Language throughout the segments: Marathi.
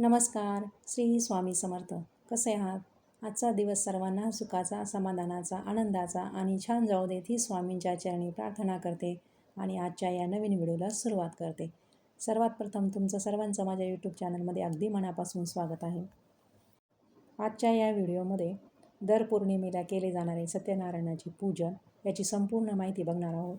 नमस्कार श्री स्वामी समर्थ. कसे आहात? आजचा दिवस सर्वांना सुखाचा समाधानाचा आनंदाचा आणि छान जाऊ देत ही स्वामींच्या चरणी प्रार्थना करते आणि आजच्या या नवीन व्हिडिओला सुरुवात करते. सर्वात प्रथम तुमचं सर्वांचं माझ्या यूट्यूब चॅनलमध्ये अगदी मनापासून स्वागत आहे. आजच्या या व्हिडिओमध्ये दर पौर्णिमेला केले जाणारे सत्यनारायणाची पूजन याची संपूर्ण माहिती बघणार आहोत.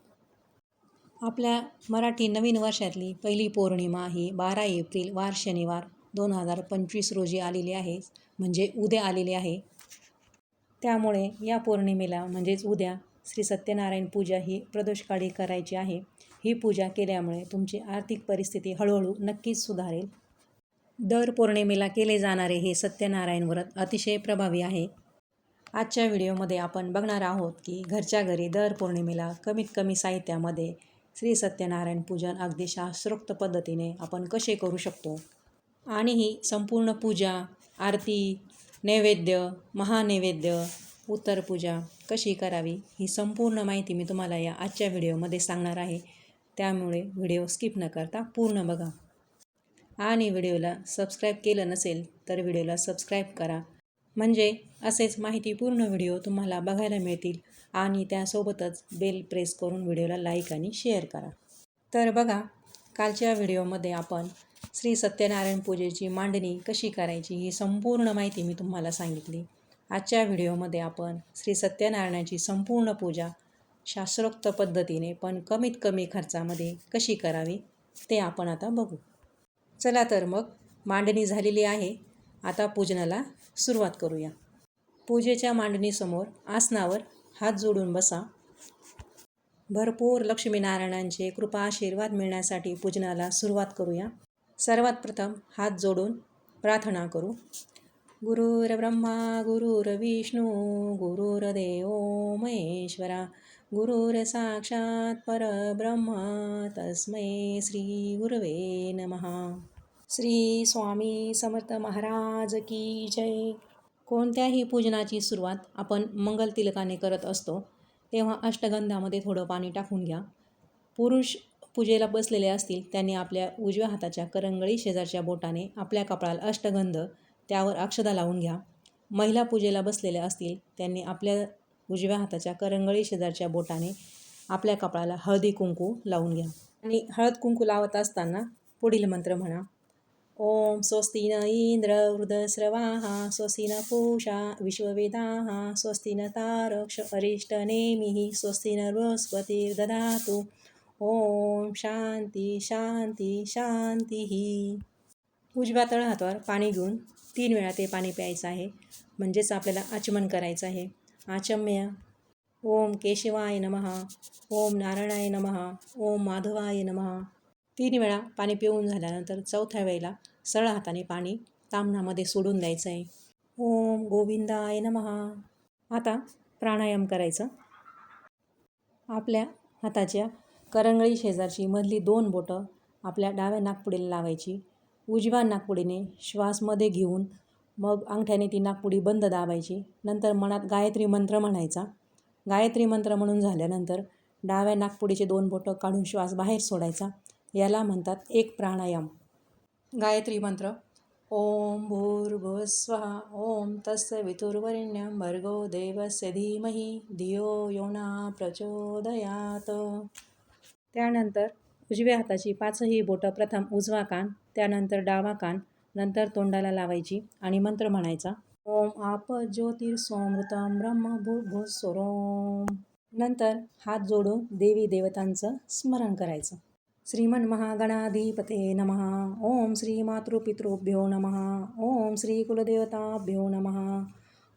आपल्या मराठी नवीन वर्षातली पहिली पौर्णिमा ही बारा एप्रिल वार शनिवार. दोन हजार पंचवीस रोजी आलेली आहे म्हणजे उद्या आलेली आहे. त्यामुळे या पौर्णिमेला म्हणजेच उद्या श्री सत्यनारायण पूजा ही प्रदोषकाळी करायची आहे. ही पूजा केल्यामुळे तुमची आर्थिक परिस्थिती हळूहळू नक्कीच सुधारेल. दर पौर्णिमेला केले जाणारे हे सत्यनारायण व्रत अतिशय प्रभावी आहे. आजच्या व्हिडिओमध्ये आपण बघणार आहोत की घरच्या घरी दर पौर्णिमेला कमीत कमी साहित्यामध्ये श्री सत्यनारायण पूजन अगदी शास्त्रोक्त पद्धतीने आपण कसे करू शकतो? आणि ही संपूर्ण पूजा आरती नैवेद्य महानैवेद्य उत्तर पूजा कशी करावी ही संपूर्ण माहिती मी तुम्हाला या आजच्या व्हिडिओमध्ये सांगणार आहे. त्यामुळे व्हिडिओ स्किप न करता पूर्ण बघा. आणि व्हिडिओला सबस्क्राईब केलं नसेल तर व्हिडिओला सबस्क्राईब करा. म्हणजे असेच माहितीपूर्ण व्हिडिओ तुम्हाला बघायला मिळतील आणि त्यासोबतच बेल प्रेस करून व्हिडिओला लाईक आणि शेअर करा. तर बघा कालच्या व्हिडिओमध्ये आपण श्री सत्यनारायण पूजेची मांडणी कशी करायची ही संपूर्ण माहिती मी तुम्हाला सांगितली. आजच्या व्हिडिओमध्ये आपण श्री सत्यनारायणाची संपूर्ण पूजा शास्त्रोक्त पद्धतीने पण कमीत कमी खर्चामध्ये कशी करावी ते आपण आता बघू. चला तर मग मांडणी झालेली आहे. आता पूजनाला सुरुवात करूया. पूजेच्या मांडणीसमोर आसनावर हात जोडून बसा. भरपूर लक्ष्मीनारायणांचे कृपा आशीर्वाद मिळण्यासाठी पूजनाला सुरुवात करूया. सर्वात प्रथम हात जोडून प्रार्थना करू. गुरुर ब्रह्मा गुरुर विष्णू गुरुर्देव महेश्वरा गुरुर साक्षात परब्रह्मा तस्मै श्री गुरवे नमहा श्री स्वामी समर्थ महाराज की जय. कोणत्याही पूजनाची सुरुवात आपण मंगल तिलकाने करत असतो तेव्हा अष्टगंधामध्ये थोडं पाणी टाकून घ्या. पुरुष पूजेला बसलेले असतील त्यांनी आपल्या उजव्या हाताच्या करंगळी शेजारच्या बोटाने आपल्या कपाळाला अष्टगंध त्यावर अक्षदा लावून घ्या. महिला पूजेला बसलेल्या असतील त्यांनी आपल्या उजव्या हाताच्या करंगळी शेजारच्या बोटाने आपल्या कपाळाला हळदी कुंकू लावून घ्या. आणि हळद कुंकू लावत असताना पुढील मंत्र म्हणा. ओम स्वस्ति न इंद्र वृदस्रवाः स्वस्ति न पूषा विश्ववेदाः स्वस्ति न तारक्ष अरिष्टनेमिः स्वस्ति न बृहस्पतिर्दधातु। ओम शांती शांती शांती ही. उजव्या तळ हातावर पाणी घेऊन तीन वेळा ते पाणी प्यायचं आहे. म्हणजेच आपल्याला आचमन करायचं आहे. आचम्य. ओम केशवाय नमहा ओम नारायणाय नमहा ओम माधवाय नमः. तीन वेळा पाणी पिऊन झाल्यानंतर चौथ्या वेळेला सरळ हाताने पाणी तामणामध्ये सोडून द्यायचं आहे. ओम गोविंदाय नमहा आता प्राणायाम करायचं. आपल्या हाताच्या करंगळी शेजारची मधली दोन बोटं आपल्या डाव्या नागपुडीला लावायची. उजव्या नागपुडीने श्वासमध्ये घेऊन मग अंगठ्याने ती नागपुडी बंद दाबायची. नंतर मनात गायत्री मंत्र म्हणायचा. गायत्री मंत्र म्हणून झाल्यानंतर डाव्या नागपुडीचे दोन बोटं काढून श्वास बाहेर सोडायचा. याला म्हणतात एक प्राणायाम. गायत्री मंत्र ओम भूर्भुवस्वः ओम तस्य वितुर्वरेण्यं भर्गो देवस्य धीमहि धियो योना प्रचोदयात। त्यानंतर उजव्या हाताची पाचही बोटं प्रथम उजवा कान त्यानंतर डावा कान नंतर तोंडाला लावायची आणि मंत्र म्हणायचा ओम आप ज्योतिर्सोमृतम ब्रह्म भूभुस्वरोम नंतर हात जोडून देवी देवतांचं स्मरण करायचं. श्रीमन महागणाधिपते नमः. ओम श्री मातृपितृभ्यो नमः. ओम श्री कुलदेवताभ्यो नमः.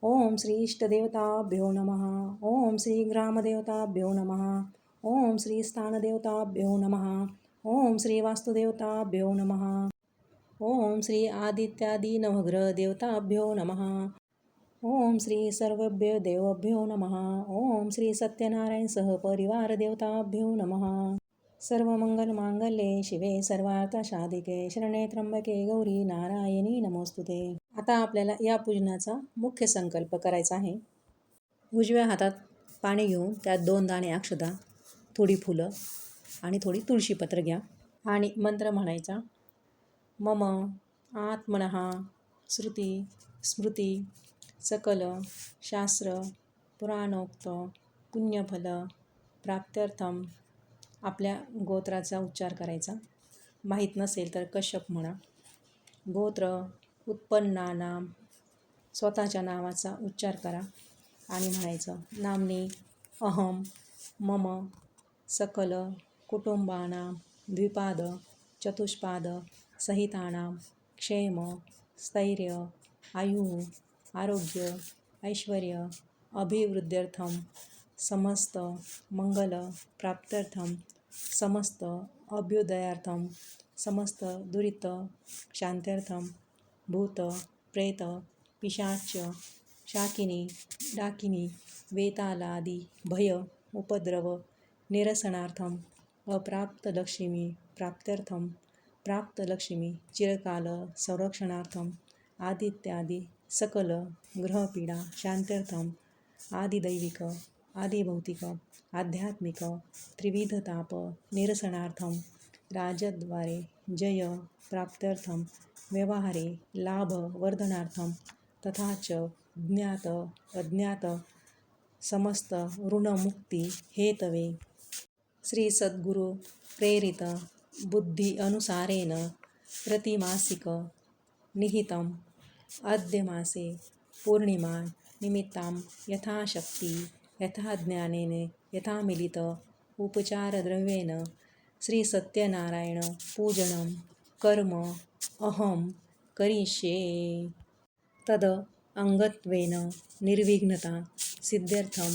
ओम श्री इष्टदेवताभ्यो नमः. ओम श्री ग्रामदेवताभ्यो नमः. ओम श्री स्थानदेवताभ्यो नमः। ओम श्री वास्तुदेवताभ्यो नमः। ओम श्री आदित्यादी नवग्रह देवताभ्यो नमः। ओम श्री सर्वभ्य देवभ्यो नमः। ओम श्री सत्यनारायण सह परिवार देवताभ्यो नमः। सर्वमंगलमांगल्ये शिवे सर्वार्थशाधिके शरणे त्र्यंबके गौरी नारायणी नमोस्तुते। आता आपल्याला या पूजनाचा मुख्य संकल्प करायचा आहे. उजव्या हातात पाणी घेऊन त्यात दोन दाणे अक्षदा थोडी फुलं आणि थोडी तुळशीपत्र घ्या. आणि मंत्र म्हणायचा मम आत्मनः श्रुती स्मृती सकल शास्त्र पुराणोक्त पुण्यफल प्राप्त्यर्थम आपल्या गोत्राचा उच्चार करायचा. माहीत नसेल तर कश्यप म्हणा. गोत्र उत्पन्नानाम स्वतःच्या नावाचा उच्चार करा आणि म्हणायचं नामनी अहम मम सकल कुटुंबानां द्विपाद चतुष्पाद सहितानां क्षेम स्थैर्य आयुः आरोग्य ऐश्वर्य अभिवृद्ध्यर्थं समस्त मङ्गलप्राप्त्यर्थं समस्त अभ्युदयार्थं समस्त दुरित शांत्यर्थम भूत प्रेत पिशाच शाकिनी डाकिनी वेतालादी भय उपद्रव निरसनार्थम अप्राप्तलक्ष्मी प्राप्त्यर्थम प्राप्तलक्ष्मी चिरकाल संरक्षणार्थम आदित्यादी सकल ग्रहपीडा शांत्यर्थम आदिदैविक आदिभौतिक आध्यात्मिक त्रिविधताप निरसनार्थम राजद्वारे जय प्राप्त्यर्थम व्यवहारे लाभ वर्धनार्थम तथा च ज्ञात अज्ञात समस्त ऋणमुक्ती हेतवे श्री सद्गुरु प्रेरित बुद्धि अनुसारेण प्रतिमासिक निहितम। अद्य मासे पौर्णिमा निमित्तां यथाशक्ति यथाज्ञानेन यथामिलित उपचारद्रव्येन श्री पूजनं कर्म अहं करिष्ये। तद अङ्गत्वेन निर्विघ्नता सिद्ध्यर्थं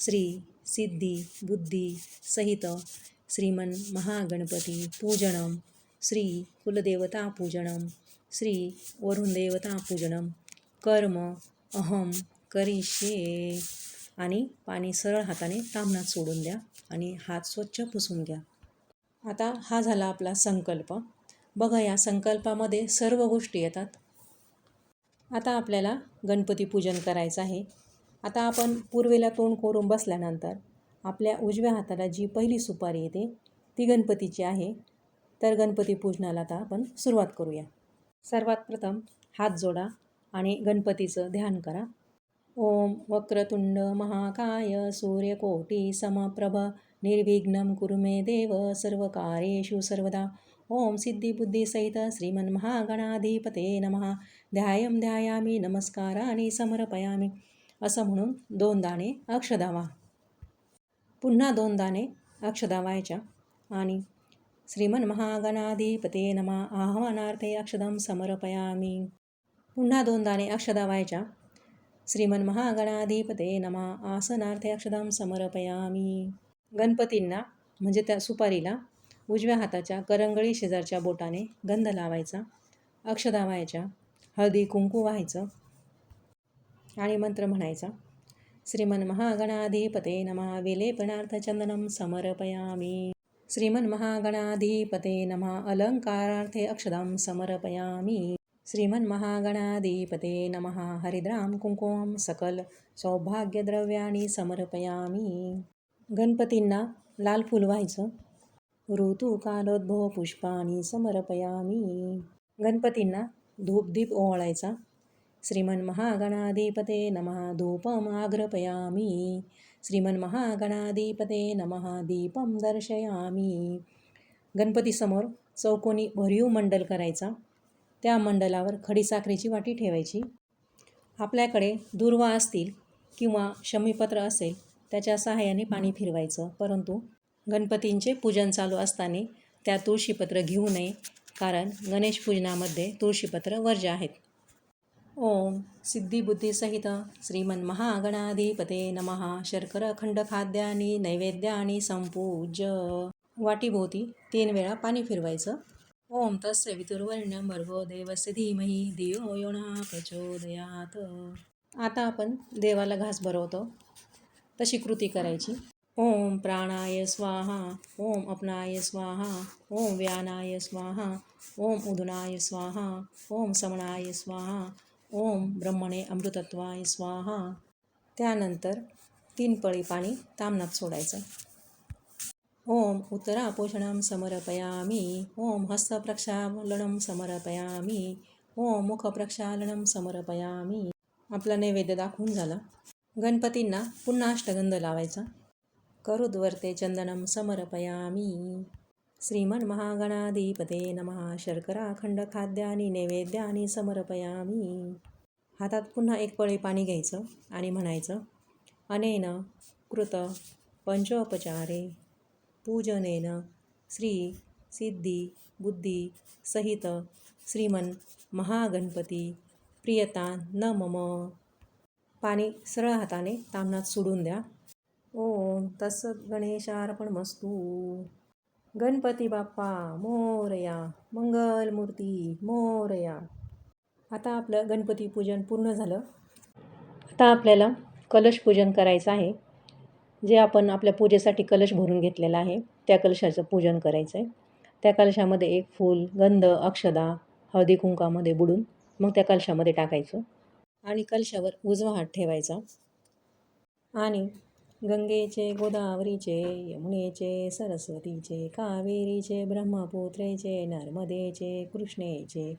श्री सिद्धी बुद्धी सहित श्रीमन महागणपती पूजनम श्री कुलदेवता पूजनम श्री वरुणदेवता पूजनम कर्म अहम करिष्ये. आणि पाणी सरळ हाताने तामणात सोडून द्या आणि हात स्वच्छ पुसून घ्या. आता हा झाला आपला संकल्प. बघा या संकल्पामध्ये सर्व गोष्टी येतात. आता आपल्याला गणपती पूजन करायचं आहे. आता आपण पूर्वेला तोंड कोरून बसल्यानंतर आपल्या उजव्या हाताला जी पहिली सुपारी येते ती गणपतीची आहे. तर गणपती पूजनाला आता आपण सुरुवात करूया. सर्वात प्रथम हात जोडा आणि गणपतीचं ध्यान करा. ओम वक्रतुंड महाकाय सूर्यकोटी समप्रभ निर्विघ्नं कुरु मे देव सर्व कार्येषु सर्वदा. ओम सिद्धिबुद्धिसहित श्रीमन्महागणाधिपते नमः. ध्यायम ध्यायामी नमस्काराने समर्पयामी. असं म्हणून दोन दाणे अक्षदावा पुन्हा दोन दाणे अक्षदावायच्या आणि श्रीमन महागणाधिपते नमा. आह्वानार्थे अक्षदम समर्पयामी. पुन्हा दोन दाणे अक्षदावायच्या श्रीमन महागणाधिपते नमा. आसनार्थे अक्षदम समर्पयामी. गणपतींना म्हणजे त्या सुपारीला उजव्या हाताच्या करंगळी शेजारच्या बोटाने गंध लावायचा. अक्षदावायच्या हळदी कुंकू व्हायचं. आणि मंत्र म्हणायचा श्रीमन महागणाधिपते नमा विलेपणार्थ चंदनम समर्पयामी. श्रीमन महागणाधिपते नमा अलंकारार्थे अक्षदाम समर्पयामी. श्रीमन महागणाधिपते नमः हरिद्राम कुंकुम सकल सौभाग्यद्रव्याणी समर्पयामी. गणपतींना लाल फुल व्हायचं ऋतुकालोद्भव पुष्पाणी समर्पयामी. गणपतींना धूपदीप ओवाळायचा श्रीमन महागणाधिपते नमः धूपम आग्रपयामी श्रीमन महागणाधिपते नमः दीपम दर्शयामी। गणपतीसमोर चौकोनी भरीव मंडल करायचा. त्या मंडलावर खडीसाखरेची वाटी ठेवायची. आपल्याकडे दुर्वा असतील किंवा शमीपत्र असेल त्याच्या सहाय्याने पाणी फिरवायचं. परंतु गणपतींचे पूजन चालू असताना त्या तुळशीपत्र घेऊ नये कारण गणेश पूजनामध्ये तुळशीपत्र वर्ज आहेत. ओम सिद्धिबुद्धिसहित श्रीमन्महागणाधिपते नमः शर्करखंड नैवेद्यानी संपूज्य। वाटीभोवती तीन वेळा पाणी फिरवायचं। ओम तस्य वितुर्वर्ण्यं भर्गो देवस्य धीमहि धियो यो प्रचोदयात। आता आपण देवाला घास भरवतो। तशी कृती करायची। ओम प्राणाय स्वाहा ओम अपनाय स्वाहा ओम व्यानाय स्वाहा ओम उदुनाय स्वाहा ओम समणाय स्वाहा ओम ब्रह्मणे अमृतत्वाय स्वाहा. त्यानंतर तीन पळी पाणी तामनात सोडायचं. ॐ उत्तरापोषणं समर्पयामि. ॐ हस्तप्रक्षालनं समर्पयामि. ॐ मुखप्रक्षालनं समर्पयामि. आपला नैवेद्य दाखवून झाला. गणपतींना पुन्हा अष्टगंध लावायचा. करुद्वर्ते चंदनम समर्पयामि. श्रीमन्महागणाधिपते नमः. शर्कराखंडखाद्यानि नैवेद्यानि समर्पयामि. हातात पुन्हा एक पळे पाणी घ्यायचं आणि म्हणायचं अनेन कृत पंचोपचारे. पूजनेन श्री सिद्धी बुद्धी सहित श्रीमन महागणपती प्रियता न मम. पाणी सरळ हाताने तामणात सोडून द्या. ओम तस गणेशार्पण मस्तू गणपती बाप्पा मोरया मंगलमूर्ती मोरया. आता आपलं गणपती पूजन पूर्ण झालं. आता आपल्याला कलश पूजन करायचं आहे. जे आपण आपल्या पूजेसाठी कलश भरून घेतलेला आहे त्या कलशाचं पूजन करायचं आहे. त्या कलशामध्ये एक फूल गंध अक्षदा हळदी कुंकामध्ये बुडून मग त्या कलशामध्ये टाकायचं आणि कलशावर उजवा हात ठेवायचा. आणि गंगेचे गोदावरीचे यमुनेचे सरस्वतीचे कावेरीचे ब्रह्मपुत्रेचे नर्मदेचे कृष्णेचे.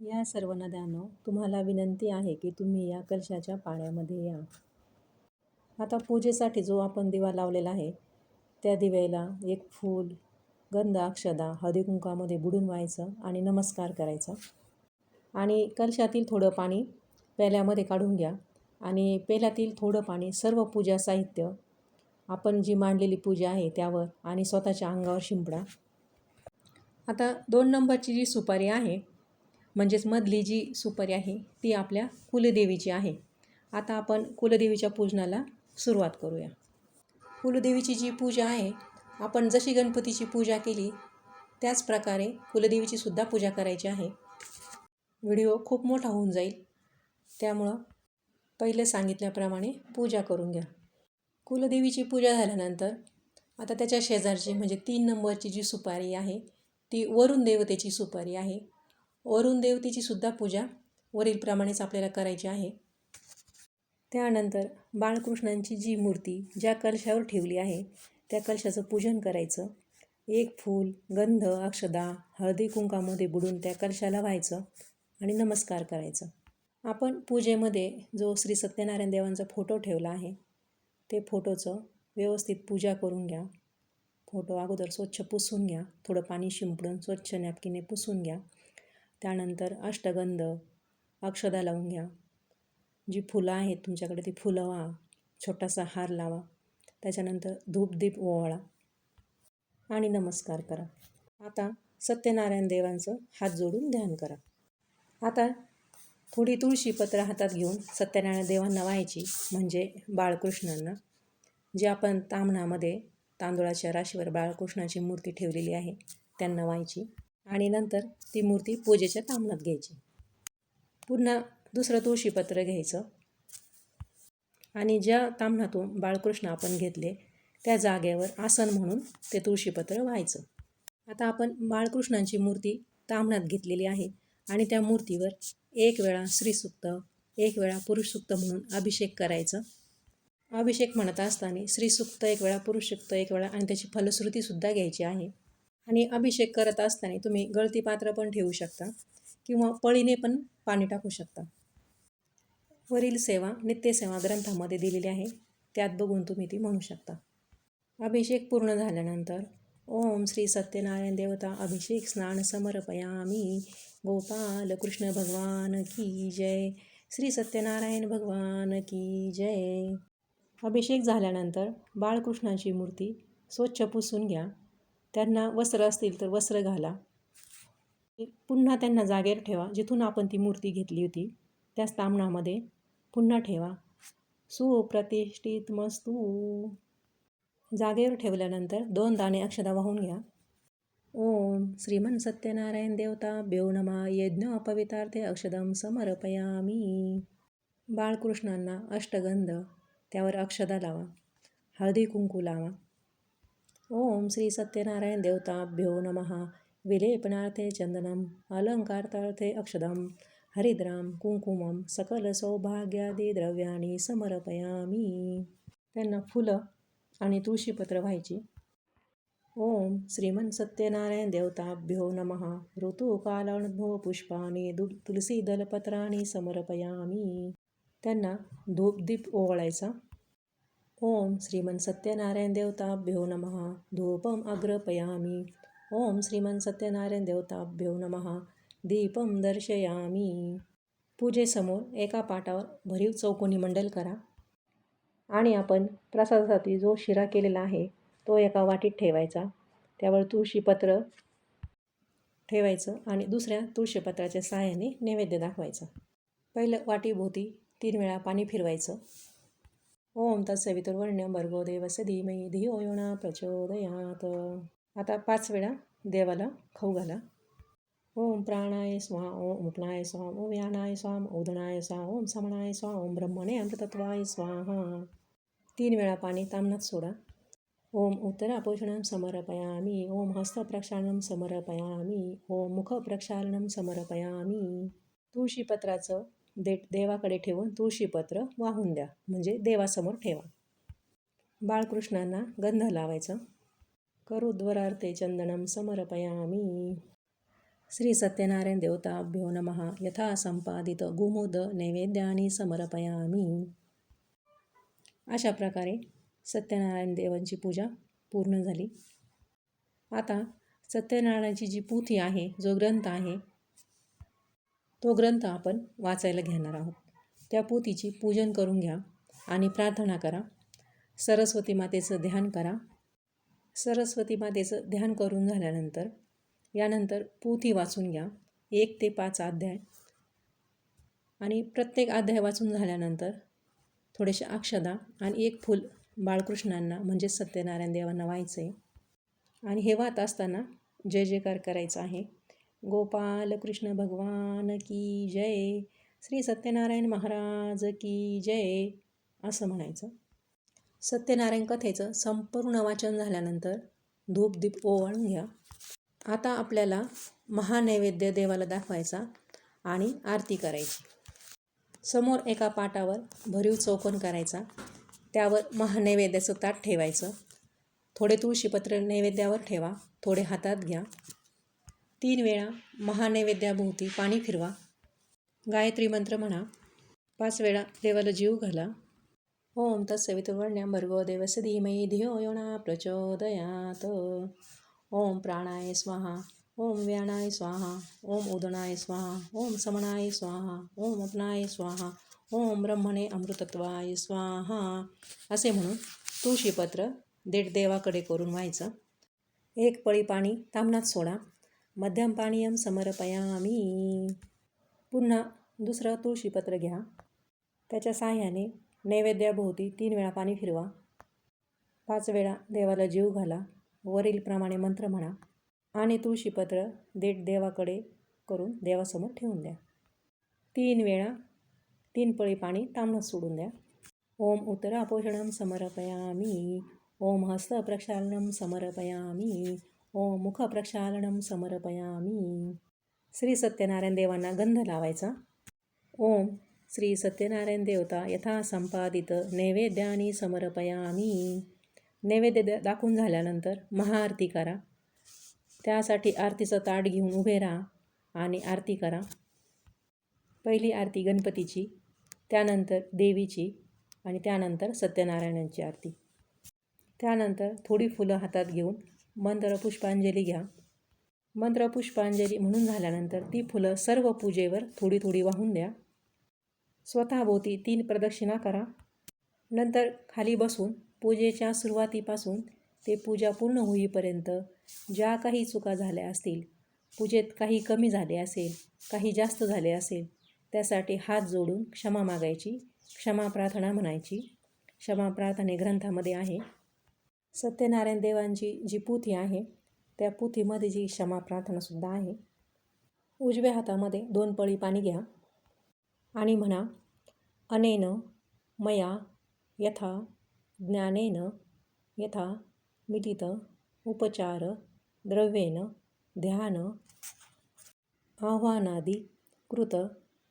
या सर्व नद्यांनो तुम्हाला विनंती आहे की तुम्ही या कलशाच्या पाण्यामध्ये या. आता पूजेसाठी जो आपण दिवा लावलेला आहे त्या दिव्याला एक फूल गंध अक्षदा हळदीकुंकामध्ये बुडून व्हायचं आणि नमस्कार करायचा. आणि कलशातील थोडं पाणी प्याल्यामध्ये काढून घ्या. आणि पेल्यातील थोडं पाणी सर्व पूजा साहित्य आपण जी मांडलेली पूजा आहे त्यावर आणि स्वतःच्या अंगावर शिंपडा. आता दोन नंबरची जी सुपारी आहे म्हणजेच मधली जी सुपारी आहे ती आपल्या कुलदेवीची आहे. आता आपण कुलदेवीच्या पूजनाला सुरुवात करूया. कुलदेवीची जी पूजा आहे आपण जशी गणपतीची पूजा केली त्याचप्रकारे कुलदेवीची सुद्धा पूजा करायची आहे. व्हिडिओ खूप मोठा होऊन जाईल त्यामुळं पहिले सांगितल्याप्रमाणे पूजा करून घ्या. कुलदेवीची पूजा झाल्यानंतर आता त्याच्या शेजारची म्हणजे तीन नंबरची जी सुपारी आहे ती वरुण देवतेची सुपारी आहे. वरुण देवतेची सुद्धा पूजा वरीलप्रमाणेच आपल्याला करायची आहे. त्यानंतर बाळकृष्णांची जी मूर्ती ज्या कलशावर ठेवली आहे त्या कलशाचं पूजन करायचं. एक फूल गंध अक्षदा हळदी कुंकामध्ये बुडून त्या कलशाला व्हायचं आणि नमस्कार करायचं. आपण पूजेमध्ये जो श्री सत्यनारायण देवांचा फोटो ठेवला आहे ते फोटोचं व्यवस्थित पूजा करून घ्या. फोटो अगोदर स्वच्छ पुसून घ्या. थोडं पाणी शिंपडून स्वच्छ नॅपकिने पुसून घ्या. त्यानंतर अष्टगंध अक्षदा लावून घ्या. जी फुलं आहेत तुमच्याकडे ती फुलं व्हा छोटासा हार लावा. त्याच्यानंतर धूपदीप ओवाळा. आणि नमस्कार करा. आता सत्यनारायण देवांचं हात जोडून ध्यान करा. आता थोडी तुळशीपत्र हातात घेऊन सत्यनारायण देवांना व्हायची म्हणजे बाळकृष्णांना जे आपण तांबणामध्ये तांदुळाच्या राशीवर बाळकृष्णाची मूर्ती ठेवलेली आहे त्यांना व्हायची. आणि नंतर ती मूर्ती पूजेच्या तामणात घ्यायची. पुन्हा दुसरं तुळशीपत्र घ्यायचं. आणि ज्या तामणातून बाळकृष्ण आपण घेतले त्या जागेवर आसन म्हणून ते तुळशीपत्र व्हायचं. आता आपण बाळकृष्णांची मूर्ती तामणात घेतलेली आहे. आणि त्या मूर्तीवर एक वेळा श्रीसुक्त एक वेळा पुरुषसुक्त म्हणून अभिषेक करायचं. अभिषेक म्हणत असताना श्रीसुक्त एक वेळा पुरुषसुक्त एक वेळा आणि त्याची फलश्रुतीसुद्धा घ्यायची आहे. आणि अभिषेक करत असताना तुम्ही गळती पात्र पण ठेवू शकता किंवा पळीने पण पाणी टाकू शकता. वरील सेवा नित्यसेवा ग्रंथामध्ये दिलेली आहे. त्यात बघून तुम्ही ती म्हणू शकता. अभिषेक पूर्ण झाल्यानंतर ओम श्री सत्यनारायण देवता अभिषेक स्नान समर्पयामी. गोपाल कृष्ण भगवान की जय. श्री सत्यनारायण भगवान की जय. अभिषेक झाल्यानंतर बाळकृष्णाची मूर्ती स्वच्छ पुसून घ्या. त्यांना वस्त्र असतील तर वस्त्र घाला. पुन्हा त्यांना जागेवर ठेवा. जिथून आपण ती मूर्ती घेतली होती त्या तामणामध्ये पुन्हा ठेवा. सुप्रतिष्ठित मस्तू जागेवर ठेवल्यानंतर दोन दाणे अक्षदा वाहून घ्या. ओम श्रीमन सत्यनारायण देवता बेवनमा यज्ञ अपवितार्थे अक्षदम समर्पयामी। बाळकृष्णांना अष्टगंध त्यावर अक्षदा लावा हळदी कुंकू लावा। ओम श्री सत्यनारायण देवताभ्यो नमः विलेपनार्थे चंदनम अलंकारार्थे अक्षदम हरिद्राम कुंकुमम सकल सौभाग्यादी द्रव्याणी समर्पयामी। त्यांना फुलं आणि तुळशीपत्र व्हायची। ओम श्रीमन सत्यनारायण देवताभ्यो नम। ऋतुकालानुभव पुष्पाने दु तुलसी दलपत्राने समर्पयामी। त्यांना धूपदीप ओवाळायचा। ओम श्रीमन सत्यनारायण देवताभ्यो नम। धूपम अग्रपयामी। ओम श्रीमन सत्यनारायण देवताभ्यो नम। दीपम दर्शयामी। पूजेसमोर एका पाटावर भरीव चौकोनी मंडल करा। आणि आपण प्रसादासाठी जो शिरा केलेला आहे तो एका वाटीत ठेवायचा. त्यावर तुळशीपत्र ठेवायचं आणि दुसऱ्या तुळशीपत्राच्या सहाय्याने नैवेद्य दाखवायचं. पहिलं वाटीभोवती तीन वेळा पाणी फिरवायचं. ओम तत्सवितुर्वण्यं भर्गो देवस धीमही धियो यो प्रचोदयात. आता पाच वेळा देवाला खाऊ घाला. ओम प्राणाय स्वाहा ओम उपनाय स्वाहा ओम यानाय स्वाम ओदनाय स्वाहा ओम समनाय स्वाहा ओम ब्रह्मणे अमृतत्वाय स्वाहा. तीन वेळा पाणी तामनात सोडा. ओम उत्तरापोषणं समर्पयामि ओम हस्तप्रक्षालनं समर्पयामि ओम मुखप्रक्षालनं समर्पयामी। तुळशीपत्राचं दे देवाकडे ठेवून तुळशीपत्र वाहून द्या म्हणजे देवासमोर ठेवा. बाळकृष्णांना गंध लावायचं. करुद्वरार्थे चंदनं समर्पयामी। श्री सत्यनारायण देवताभ्यो नमः यथा संपादित गुमोद नैवेद्यानी समर्पयामी। अशा प्रकारे सत्यनारायण देवांची पूजा पूर्ण झाली. आता सत्यनारायणाची जी पोथी आहे जो ग्रंथ आहे तो ग्रंथ आपण वाचायला घेणार आहोत. त्या पोथीची पूजन करून घ्या आणि प्रार्थना करा. सरस्वती मातेचं ध्यान करा. सरस्वती मातेचं ध्यान करून झाल्यानंतर यानंतर पोथी वाचून घ्या. एक ते पाच अध्याय. आणि प्रत्येक अध्याय वाचून झाल्यानंतर थोडेसे अक्षदा आणि एक फूल बाळकृष्णांना म्हणजेच सत्यनारायण देवांना व्हायचं आहे आणि हे वाहत असताना जय जयकार करायचा आहे. गोपाल कृष्ण भगवान की जय श्री सत्यनारायण महाराज की जय असं म्हणायचं. सत्यनारायण कथेचं संपूर्ण वाचन झाल्यानंतर धूपदीप ओवाळून घ्या. आता आपल्याला महानैवेद्य देवाला दाखवायचा आणि आरती करायची. समोर एका पाटावर भरीव चौकोन करायचा. त्यावर महानैवेद्याचं ताट ठेवायचं. थोडे तुळशीपत्र नैवेद्यावर ठेवा. थोडे हातात घ्या. तीन वेळा महानैवेद्याभोवती पाणी फिरवा. गायत्री मंत्र म्हणा. पाच वेळा देवाला जीव घाला. ओम तत्सवितुर्वण्यं भर्गो देवस्य धीमहि धियो यो न प्रचोदयात. ओम प्राणाय स्वाहा. ओम व्याणाय स्वाहा. ओम उदनाय स्वाहा. ओम समनाय स्वाहा. ओम अपनाय स्वाहा. ओम ब्रह्मणे अमृतत्वाय स्वाहा. असे म्हणून तुळशीपत्र देठ देवाकडे करून व्हायचं. एक पळी पाणी तामनात सोडा. मध्यम पाणीयम समर्पयामी. पुन्हा दुसरं तुळशीपत्र घ्या. त्याच्या साह्याने नैवेद्याभोवती तीन वेळा पाणी फिरवा. पाच वेळा देवाला जीव घाला. वरीलप्रमाणे मंत्र म्हणा आणि तुळशीपत्र देठ देवाकडे करून देवासमोर ठेवून द्या. तीन वेळा तीन पळी पाणी तांबत सोडून द्या. ओम उत्तरापोषणं समर्पयामी. ओम हस्तप्रक्षालनं समर्पयामी. ओम मुखप्रक्षालनं समर्पयामी. श्री सत्यनारायण देवांना गंध लावायचा. ओम श्री सत्यनारायण देवता यथा संपादित नैवेद्यानी समर्पयामी. नैवेद्य द दाखवून झाल्यानंतर महाआरती करा. त्यासाठी आरतीचं ताट घेऊन उभे राहा आणि आरती करा. पहिली आरती गणपतीची. त्यानंतर देवीची आणि त्यानंतर सत्यनारायणांची आरती. त्यानंतर थोडी फुलं हातात घेऊन मंत्र पुष्पांजली घ्या. मंत्र पुष्पांजली म्हणून झाल्यानंतर ती फुलं सर्व पूजेवर थोडी थोडी वाहून द्या. स्वतःभोवती तीन प्रदक्षिणा करा. नंतर खाली बसून पूजेच्या सुरुवातीपासून ते पूजा पूर्ण होईपर्यंत ज्या काही चुका झाल्या असतील पूजेत काही कमी झाले असेल काही जास्त झाले असेल त्यासाठी हात जोडून क्षमा मागायची क्षमा प्रार्थना म्हणायची. क्षमा प्रार्थने ग्रंथामध्ये आहे सत्यनारायण देवांची जी पोथी आहे त्या पोथीमध्ये जी क्षमा प्रार्थनासुद्धा आहे. उजव्या हातामध्ये दोन पळी पाणी घ्या आणि म्हणा अनेन मया यथा ज्ञानेन यथा मिलित उपचार द्रव्येन ध्यान आव्हानादी कृत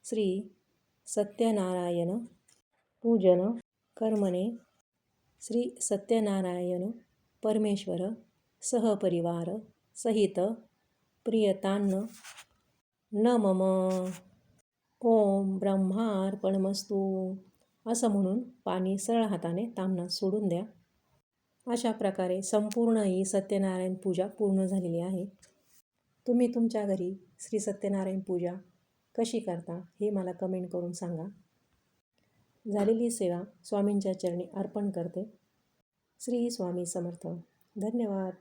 श्री सत्यनारायण पूजन कर्मणे श्री सत्यनारायण परमेश्वर सहपरिवार सहित प्रियतान्न न मम ओम ब्रह्मार्पणमस्तू. असं म्हणून पाणी सरळ हाताने तांबणात सोडून द्या. अशा प्रकारे संपूर्ण ही सत्यनारायण पूजा पूर्ण झालेली आहे. तुम्ही तुमच्या घरी श्री सत्यनारायण पूजा कशी करता हे मला कमेंट करून सांगा. झालेली सेवा स्वामींच्या चरणी अर्पण करते. श्री स्वामी समर्थ. धन्यवाद.